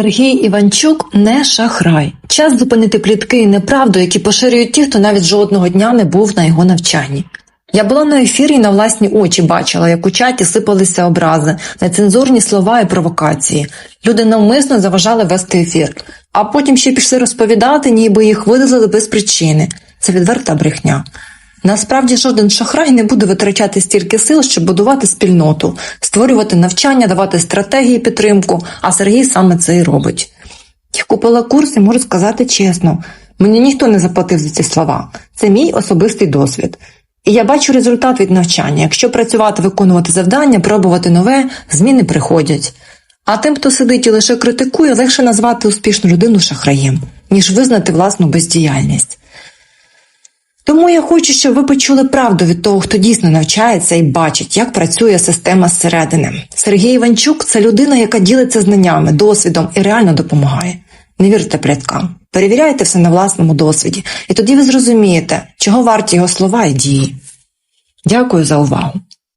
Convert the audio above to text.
Сергій Іванчук не шахрай. Час зупинити плітки і неправду, які поширюють ті, хто навіть жодного дня не був на його навчанні. Я була на ефірі і на власні очі бачила, як у чаті сипалися образи, нецензурні слова і провокації. Люди навмисно заважали вести ефір, а потім ще пішли розповідати, ніби їх видалили без причини. Це відверта брехня. Насправді жоден шахрай не буде витрачати стільки сил, щоб будувати спільноту, створювати навчання, давати стратегії підтримку, а Сергій саме це і робить. Я купила курс і можу сказати чесно, мені ніхто не заплатив за ці слова. Це мій особистий досвід. І я бачу результат від навчання. Якщо працювати, виконувати завдання, пробувати нове, зміни приходять. А тим, хто сидить і лише критикує, легше назвати успішну людину шахраєм, ніж визнати власну бездіяльність. Тому я хочу, щоб ви почули правду від того, хто дійсно навчається і бачить, як працює система зсередини. Сергій Іванчук це людина, яка ділиться знаннями, досвідом і реально допомагає. Не вірте пліткам, перевіряйте все на власному досвіді, і тоді ви зрозумієте, чого варті його слова і дії. Дякую за увагу.